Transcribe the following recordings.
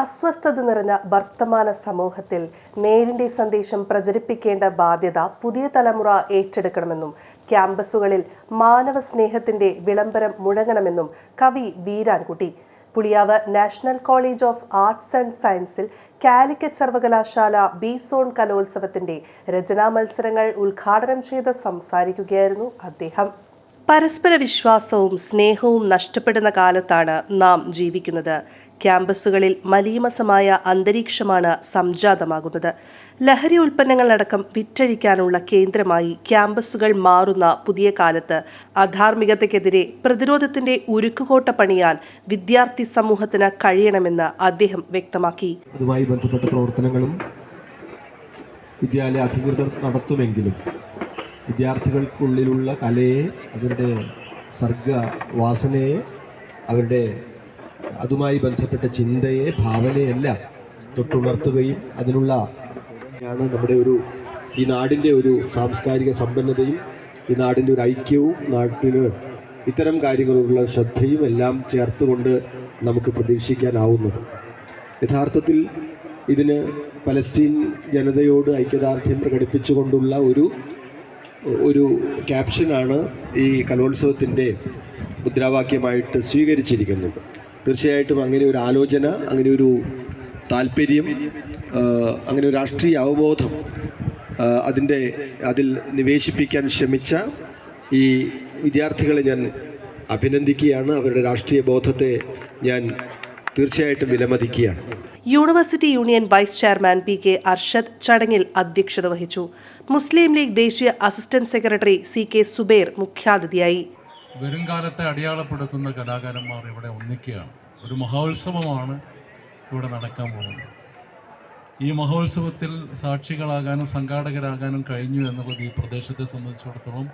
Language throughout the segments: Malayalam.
അസ്വസ്ഥത നിറഞ്ഞ വർത്തമാന സമൂഹത്തിൽ നേരിന്റെ സന്ദേശം പ്രചരിപ്പിക്കേണ്ട ബാധ്യത പുതിയ തലമുറ ഏറ്റെടുക്കണമെന്നും ക്യാമ്പസുകളിൽ മാനവ സ്നേഹത്തിന്റെ വിളംബരം മുഴങ്ങണമെന്നും കവി Veerankutty. Puliyav national college of arts and സയൻസിൽ കാലിക്കറ്റ് സർവകലാശാല ബി സോൺ കലോത്സവത്തിന്റെ രചനാ മത്സരങ്ങൾ ഉദ്ഘാടനം ചെയ്ത് സംസാരിക്കുകയായിരുന്നു അദ്ദേഹം. പരസ്പര വിശ്വാസവും സ്നേഹവും നഷ്ടപ്പെടുന്ന കാലത്താണ് നാം ജീവിക്കുന്നത്. ക്യാമ്പസുകളിൽ മലീമസമായ അന്തരീക്ഷമാണ് സംജാതമാകുന്നത്. ലഹരി ഉൽപ്പന്നങ്ങളടക്കം വിറ്റഴിക്കാനുള്ള കേന്ദ്രമായി ക്യാമ്പസുകൾ മാറുന്ന പുതിയ കാലത്ത് അധാർമികതയ്ക്കെതിരെ പ്രതിരോധത്തിന്റെ ഉരുക്കുകോട്ട പണിയാൻ വിദ്യാർത്ഥി സമൂഹത്തിന് കഴിയണമെന്ന് അദ്ദേഹം വ്യക്തമാക്കി. അതുമായി ബന്ധപ്പെട്ട പ്രവർത്തനങ്ങളും വിദ്യാലയ അധികൃതർ നടത്തുമെങ്കിലും വിദ്യാർത്ഥികൾക്കുള്ളിലുള്ള കലയെ അവരുടെ സർഗവാസനയെ അവരുടെ അതുമായി ബന്ധപ്പെട്ട ചിന്തയെ ഭാവനയെല്ലാം തൊട്ടുണർത്തുകയും അതിനുള്ള ാണ് നമ്മുടെ ഒരു ഈ നാടിന്റെ ഒരു സാംസ്കാരിക സമ്പന്നതയും ഈ നാടിന്റെ ഒരു ഐക്യവും നാട്ടിന് ഇത്തരം കാര്യങ്ങളുള്ള ശ്രദ്ധയും എല്ലാം ചേർത്തുകൊണ്ട് നമുക്ക് പ്രതീക്ഷിക്കാനാവുന്നത്. യഥാർത്ഥത്തിൽ ഇതിന് പലസ്തീൻ ജനതയോട് ഐക്യദാർഢ്യം പ്രകടിപ്പിച്ചുകൊണ്ടുള്ള ഒരു ഒരു ക്യാപ്ഷനാണ് ഈ കലോത്സവത്തിന്റെ മുദ്രാവാക്യമായിട്ട് സ്വീകരിച്ചിരിക്കുന്നത്. തീർച്ചയായിട്ടും അങ്ങനെ ഒരു ആലോചന അങ്ങനെ ഒരു താല്പര്യം അങ്ങനെ ഒരു രാഷ്ട്രീയ അവബോധം അതിന്റെ അതിൽ നിവേശിപ്പിക്കാൻ ശ്രമിച്ച ഈ വിദ്യാർത്ഥികളെ ഞാൻ അഭിനന്ദിക്കുകയാണ്. അവരുടെ രാഷ്ട്രീയ ബോധത്തെ ഞാൻ തീർച്ചയായിട്ടും വിലമതിക്കുകയാണ്. University union vice chairman P K Arshad ചടങ്ങിൽ അധ്യക്ഷത വഹിച്ചു. മുസ്ലിം ലീഗ് ദേശീയ assistant secretary C K Zubair മുഖ്യാതിഥിയായി. വരുംകാലത്തെ അടയാളപ്പെടുത്തുന്ന കലാകാരന്മാർ ഇവിടെ ഒന്നിക്കുകയാണ്. ഒരു മഹോത്സവമാണ് ഇവിടെ നടക്കാൻ പോകുന്നത്. ഈ മഹോത്സവത്തിൽ സാക്ഷികളാകാനും സംഘാടകരാകാനും കഴിഞ്ഞു എന്നുള്ളത് ഈ പ്രദേശത്തെ സംബന്ധിച്ചിടത്തോളം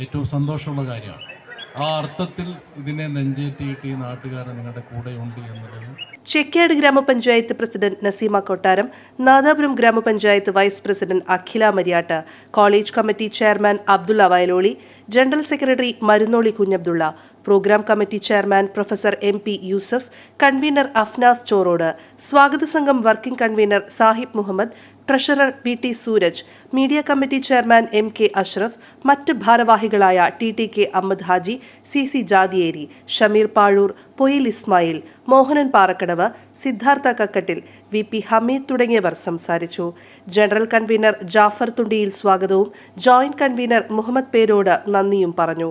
ഏറ്റവും സന്തോഷമുള്ള കാര്യമാണ്. ആ അർത്ഥത്തിൽ ഇതിനെ നെഞ്ചേറ്റിയിട്ട് ഈ നാട്ടുകാരൻ നിങ്ങളുടെ കൂടെയുണ്ട് എന്നുള്ളത് ചെക്കാട് ഗ്രാമപഞ്ചായത്ത് president Naseema Kottaram Nadapuram grama panchayat vice president Akhila Mariyatt college committee chairman Abdulla Vayaloli general secretary Marunnoli Kunhabdulla programme committee chairman professor M P Yusuf convener Afnas Chorode സ്വാഗത സംഘം working convener Sahib Muhammad treasurer V T Sooraj media committee chairman M K Ashraf മറ്റ് ഭാരവാഹികളായ T T K Ahammed Haji C C Jadiyeri Shameer Pazhoor Poyil Ismail Mohanan Parakkadavu Siddhartha Kakkattil V P Hameed തുടങ്ങിയവർ സംസാരിച്ചു. ജനറൽ കൺവീനർ ജാഫർ തുണ്ടിയിൽ സ്വാഗതവും ജോയിന്റ് കൺവീനർ മുഹമ്മദ് പേരോട് നന്ദിയും പറഞ്ഞു.